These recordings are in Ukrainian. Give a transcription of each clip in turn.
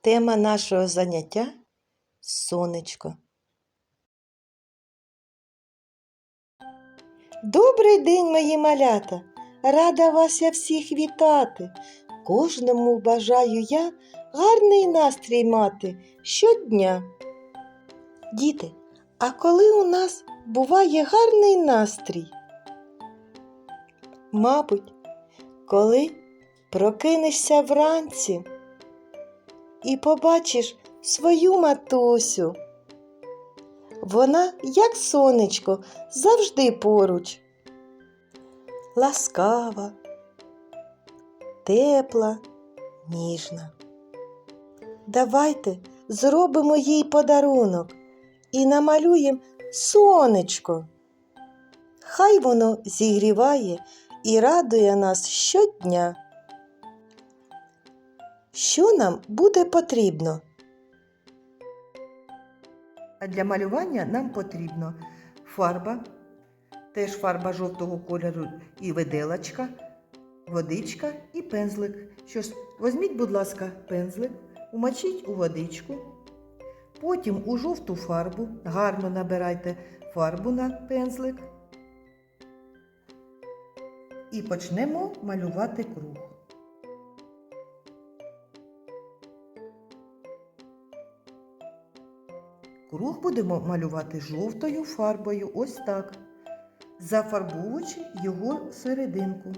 Тема нашого заняття сонечко. Добрий день, мої малята! Рада вас я всіх вітати. Кожному бажаю я гарний настрій мати щодня. Діти, а коли у нас буває гарний настрій? Мабуть, коли прокинешся вранці і побачиш свою матусю. Вона, як сонечко, завжди поруч. Ласкава, тепла, ніжна. Давайте зробимо їй подарунок і намалюємо сонечко. Хай воно зігріває і радує нас щодня. Що нам буде потрібно? А для малювання нам потрібно фарба, теж фарба жовтого кольору і виделочка, водичка і пензлик. Що ж, візьміть, будь ласка, пензлик, умочіть у водичку. Потім у жовту фарбу гарно набирайте фарбу на пензлик. І почнемо малювати круг. Круг будемо малювати жовтою фарбою, ось так, зафарбовуючи його серединку.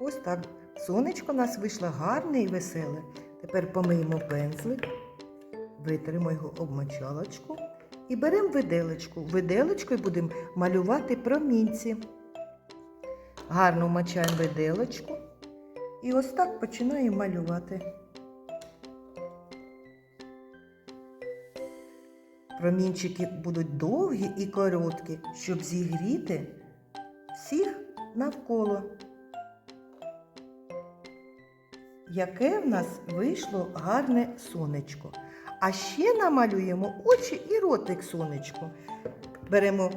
Ось так. Сонечко у нас вийшло гарне і веселе. Тепер помиємо пензлик. Витримо його обмочалочку і беремо виделочку. Виделочкою будемо малювати промінці. Гарно вмочаємо виделочку і ось так починаємо малювати. Промінчики будуть довгі і короткі, щоб зігріти всіх навколо. Яке в нас вийшло гарне сонечко. А ще намалюємо очі і ротик сонечку. Беремо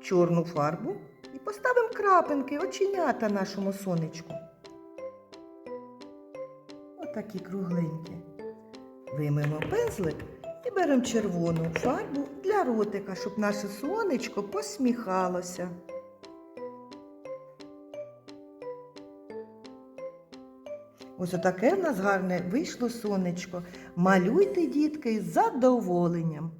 чорну фарбу і поставимо крапинки, оченята нашому сонечку. Отакі кругленькі. Виймемо пензлик і беремо червону фарбу для ротика, щоб наше сонечко посміхалося. Ось отаке в нас гарне вийшло сонечко. Малюйте, дітки, з задоволенням.